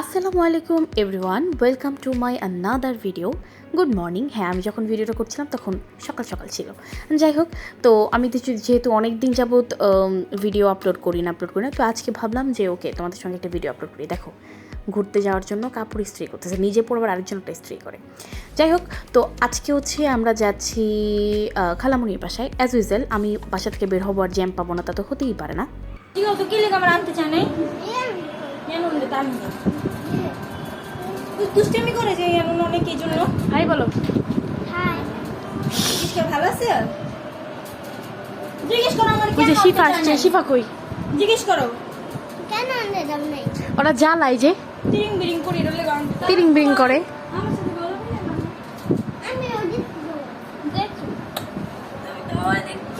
আসসালামু আলাইকুম everyone welcome to my another video good morning হ্যাঁ আমি যখন ভিডিওটা করছিলাম তখন সকাল সকাল ছিল। যাই হোক তো আমি যেহেতু অনেক দিন যাবৎ ভিডিও আপলোড করি না আপলোড করি না তো আজকে ভাবলাম যে ওকে তোমাদের সঙ্গে একটা ভিডিও আপলোড করি। দেখো ঘুরতে যাওয়ার জন্য কাপড় ইস্ত্রি করতেছে নিজে পড়বার আরেকজনটা ইস্ত্রি করে। যাই হোক তো আজকে হচ্ছে আমরা যাচ্ছি খালামুনির বাসায়। অ্যাজ ইউজুয়াল আমি বাসা থেকে বের হব আর জ্যাম পাবো না তা তো হতেই পারে না। ঠিক আছে কি লেগে আমার আনতে চায় উনলে নেই তুই দুষ্টামি এমন অনেক এই জন্য। হাই বলো। জিজ্ঞেস ভালো আছে? জিজ্ঞেস করো আমার কেন শিফা আসছে শিফা কই? জিজ্ঞেস করো। কেন আনতে নাই? ওরা জ্বালায় যে। তিরিং বিরিং করে আনতে তিরিং বিরিং করে। আমার সাথে বলো না আমি ওদিক দেখছি? তোমার দেখছ।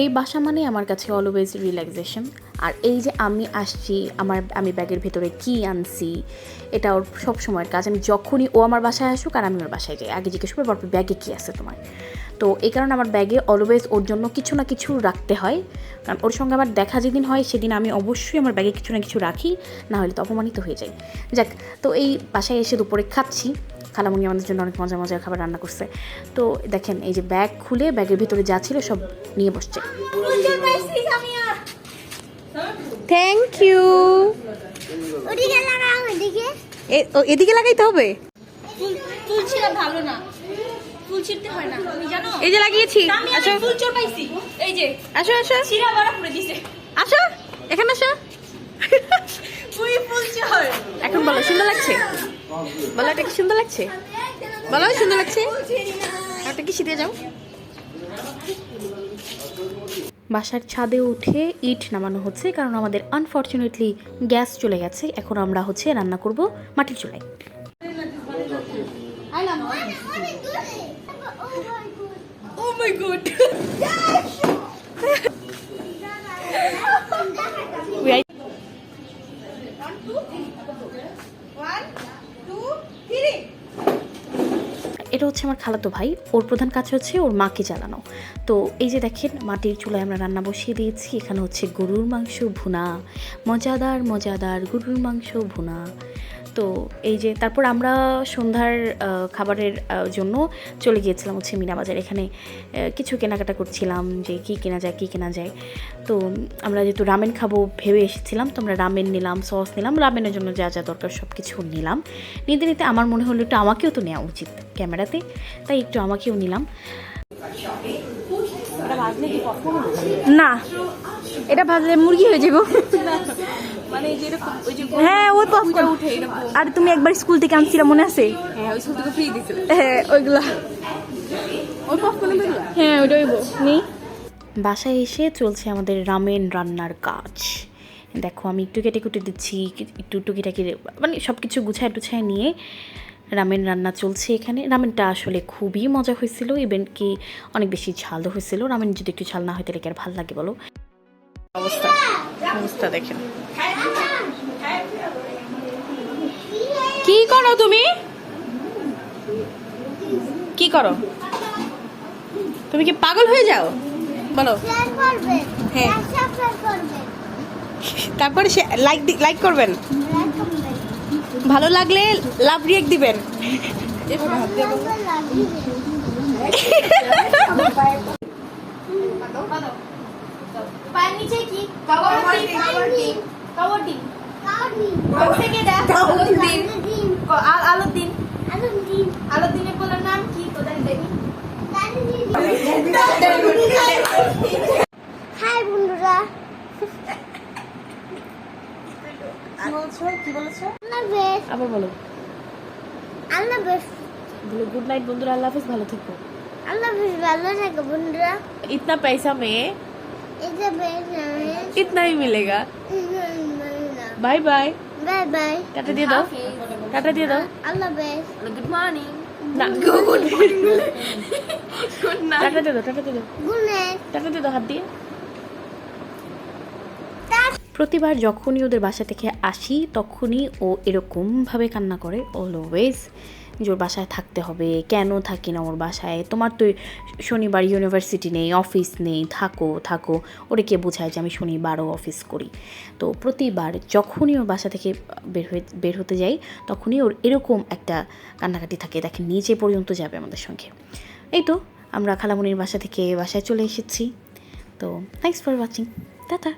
এই বাসা মানে আমার কাছে অলওয়েজ রিল্যাক্সেশন আর এই যে আমি আসছি, আমার, আমি ব্যাগের ভেতরে কি আনছি, এটা ওর সব সময়ের কাজ। আমি যখনই ও আমার বাসায় আসুক আর আমি ওর বাসায় যাই। আগে জিজ্ঞেস করব তারপর ব্যাগে কী আছে তোমার? তো এই কারণে আমার ব্যাগে অলওয়েজ ওর জন্য কিছু না কিছু রাখতে হয়। কারণ ওর সঙ্গে আমার দেখা যেদিন হয়, সেদিন আমি অবশ্যই আমার ব্যাগে কিছু না কিছু রাখি, না হলে তো অপমানিত হয়ে যাই যাক, তো এই বাসায় এসে দুপুরে খাচ্ছি। খালামুনি আমাদের জন্য অনেক মজা মজার খাবার রান্না করছে। তো দেখেন, এই যে ব্যাগ খুলে ব্যাগের ভিতরে যা ছিল সব নিয়ে বসছে প্রচুর পাইছি আমি আর থ্যাংক ইউ এদিকে। লাগাইতে হবে? ভালো না। ফুল ছিঁড়তে হয় না তুমি জানো? এই যে লাগিয়েছি। আসো। ফুল চোর পাইছি। এই যে আসো আসো। ছিঁড়া বড় করে দিছে। আসো এখানে আসো। তুই ফুল চোর এখন বলো সুন্দর লাগছে? বলো এটা কি সুন্দর লাগছে? বলো সুন্দর লাগছে? একটা কি শীতে যাও? বাসার ছাদে উঠে ইট নামানো হচ্ছে কারণ আমাদের আনফর্চুনেটলি গ্যাস চলে গেছে। এখন আমরা হচ্ছে রান্না করব মাটির চুলায়। অনেক দূরে ও ও মাই গড মাই গড এটা হচ্ছে আমার খালাতো ভাই। ওর প্রধান কাজ হচ্ছে ওর মাকে জ্বালানো। তো এই যে দেখেন, মাটির চুলায় আমরা রান্না বসিয়ে দিয়েছি। এখানে হচ্ছে গরুর মাংস ভুনা। মজাদার মজাদার গরুর মাংস ভুনা। তো এই যে তারপর আমরা সন্ধ্যার খাবারের জন্য চলে গিয়েছিলাম হচ্ছে মিনা বাজার। এখানে কিছু কেনাকাটা করছিলাম যে কী কেনা যায়, কী কেনা যায়। তো আমরা যেহেতু রামেন খাব ভেবে এসেছিলাম, তো আমরা রামেন নিলাম, সস নিলাম, রামেনের জন্য যা যা দরকার সব কিছু নিলাম। নিতে নিতে আমার মনে হলো একটু আমাকেও তো নেওয়া উচিত। ক্যামেরাতে তাই একটু আমাকেও নিলাম। না এটা ভাজলে মুরগি হয়ে যাব। মানে হ্যাঁ ওই পপকর্ন উঠে আর তুমি একবার স্কুল থেকে আনছিলা মনে আছে? হ্যাঁ হ্যাঁ ওইগুলা। হ্যাঁ ওইটা হইব। বাসায় এসে চলছে আমাদের রামেন রান্নার কাজ। দেখো আমি একটু কেটে কুটে দিচ্ছি একটু টুকিটাকি মানে সব কিছু গুছায় টুছায় নিয়ে রামেন রান্না চলছে এখানে। রামেনটা আসলে খুবই মজা হয়েছিল ইভেন কি অনেক বেশি ঝালও হয়েছিল। রামেন যদি একটু ঝাল না হয়, তাহলে কি আর ভালো লাগে বলো? অবস্থা অবস্থা দেখেন। কি করো তুমি? কি করো? তুমি কি পাগল হয়ে যাও? বলো। হ্যাঁ। তারপরে সে লাইক লাইক করবেন। ভালো লাগলে লাভ রিয়েক্ট দিবেন। দিন। আলোর দিন আলম দিন আলোর দিনের বলার নাম কি কোথায় দেখি দাদি দিন হাই বন্ধুরা কি আবার বলো। আল্লাহ বলো গুড নাইট বন্ধুরা আল্লাহ হাফেজ ভালো থেকো। আল্লাহ ভালো থেকো বন্ধুরা। ইতনা পয়সা মে ইতনা পয়সা মে ইতনা হি মিলেগা। Bye bye. Bye bye. দিয়ে দাও। দিয়ে দাও। আল্লাহ গুড মর্নিং না গুড গুড নাইট দিয়ে দাও দিয়ে দাও। গুড নাইট দিয়ে দাও হাত দিয়ে। প্রতিবার যখনই ওদের বাসা থেকে আসি, তখনই ও এরকমভাবে কান্না করে অলওয়েজ যে ওর বাসায় থাকতে হবে। কেন থাকি না ওর বাসায়? তোমার তো শনিবার ইউনিভার্সিটি নেই অফিস নেই। থাকো থাকো। ওরে কে বোঝায় যে আমি শনিবারও অফিস করি? তো প্রতিবার যখনই ওর বাসা থেকে বের হয়ে, বের হতে যাই, তখনই ওর এরকম একটা কান্নাকাটি থাকে। দেখেন নিচে পর্যন্ত যাবে আমাদের সঙ্গে। এই তো, আমরা খালামুনির বাসা থেকে বাসায় চলে এসেছি। তো থ্যাংকস ফর ওয়াচিং টাটা।